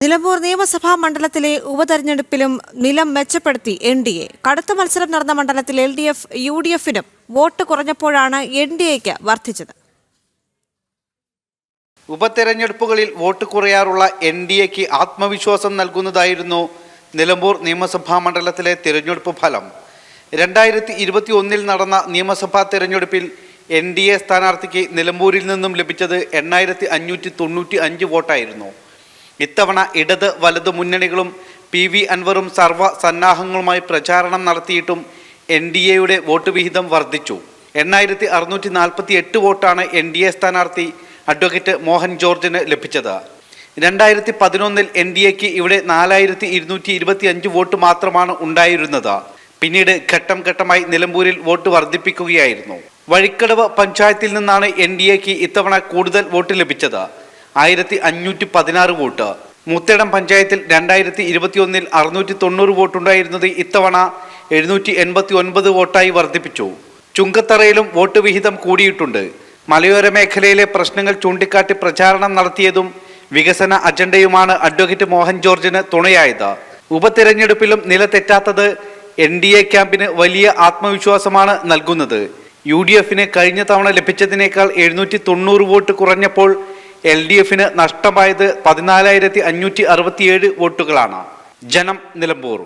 നിലമ്പൂർ നിയമസഭാ മണ്ഡലത്തിലെ ഉപതെരഞ്ഞെടുപ്പിലും നിലം മെച്ചപ്പെടുത്തി എൻ ഡി എ. കടുത്ത മത്സരം നടന്ന മണ്ഡലത്തിൽ L D F U D എഫിനും വോട്ട് കുറഞ്ഞപ്പോഴാണ് എൻ ഡി എക്ക് വർദ്ധിച്ചത്. ഉപതെരഞ്ഞെടുപ്പുകളിൽ വോട്ട് കുറയാറുള്ള എൻ ഡി എക്ക് ആത്മവിശ്വാസം നൽകുന്നതായിരുന്നു നിലമ്പൂർ നിയമസഭാ മണ്ഡലത്തിലെ തിരഞ്ഞെടുപ്പ് ഫലം. രണ്ടായിരത്തി ഇരുപത്തി ഒന്നിൽ നടന്ന നിയമസഭാ തിരഞ്ഞെടുപ്പിൽ എൻ ഡി എ സ്ഥാനാർത്ഥിക്ക് നിലമ്പൂരിൽ നിന്നും ലഭിച്ചത് എണ്ണായിരത്തി അഞ്ഞൂറ്റി തൊണ്ണൂറ്റി അഞ്ച് വോട്ടായിരുന്നു. ഇത്തവണ ഇടത് വലത് മുന്നണികളും പി വി അൻവറും സർവ സന്നാഹങ്ങളുമായി പ്രചാരണം നടത്തിയിട്ടും എൻ ഡി എയുടെ വോട്ട് വിഹിതം വർദ്ധിച്ചു. എണ്ണായിരത്തി അറുന്നൂറ്റി നാൽപ്പത്തി എട്ട് വോട്ടാണ് എൻ ഡി എ സ്ഥാനാർത്ഥി അഡ്വക്കേറ്റ് മോഹൻ ജോർജിന് ലഭിച്ചത്. രണ്ടായിരത്തി പതിനൊന്നിൽ എൻ ഡി എക്ക് ഇവിടെ നാലായിരത്തി ഇരുന്നൂറ്റി ഇരുപത്തി അഞ്ച് വോട്ട് മാത്രമാണ് ഉണ്ടായിരുന്നത്. പിന്നീട് ഘട്ടം ഘട്ടമായി നിലമ്പൂരിൽ വോട്ട് വർദ്ധിപ്പിക്കുകയായിരുന്നു. വഴിക്കടവ് പഞ്ചായത്തിൽ നിന്നാണ് എൻ ഡി എക്ക് ഇത്തവണ കൂടുതൽ വോട്ട് ലഭിച്ചത്. ആയിരത്തി അഞ്ഞൂറ്റി പതിനാറ് വോട്ട്. മുത്തേടം പഞ്ചായത്തിൽ രണ്ടായിരത്തി ഇരുപത്തിയൊന്നിൽ അറുന്നൂറ്റി തൊണ്ണൂറ് വോട്ടുണ്ടായിരുന്നത് ഇത്തവണ എഴുന്നൂറ്റി എൺപത്തി ഒൻപത് വോട്ടായി വർദ്ധിപ്പിച്ചു. ചുങ്കത്തറയിലും വോട്ട് വിഹിതം കൂടിയിട്ടുണ്ട്. മലയോര മേഖലയിലെ പ്രശ്നങ്ങൾ ചൂണ്ടിക്കാട്ടി പ്രചാരണം നടത്തിയതും വികസന അജണ്ടയുമാണ് അഡ്വക്കേറ്റ് മോഹൻ ജോർജിന് തുണയായത്. ഉപതെരഞ്ഞെടുപ്പിലും നില തെറ്റാത്തത് എൻ ഡി എ ക്യാമ്പിന് വലിയ ആത്മവിശ്വാസമാണ് നൽകുന്നത്. യു ഡി എഫിന് കഴിഞ്ഞ തവണ ലഭിച്ചതിനേക്കാൾ എഴുന്നൂറ്റി തൊണ്ണൂറ് വോട്ട് കുറഞ്ഞപ്പോൾ എൽ ഡി എഫിന് നഷ്ടമായത് പതിനാലായിരത്തി അഞ്ഞൂറ്റി അറുപത്തിയേഴ് വോട്ടുകളാണ്. ജനം നിലമ്പൂർ.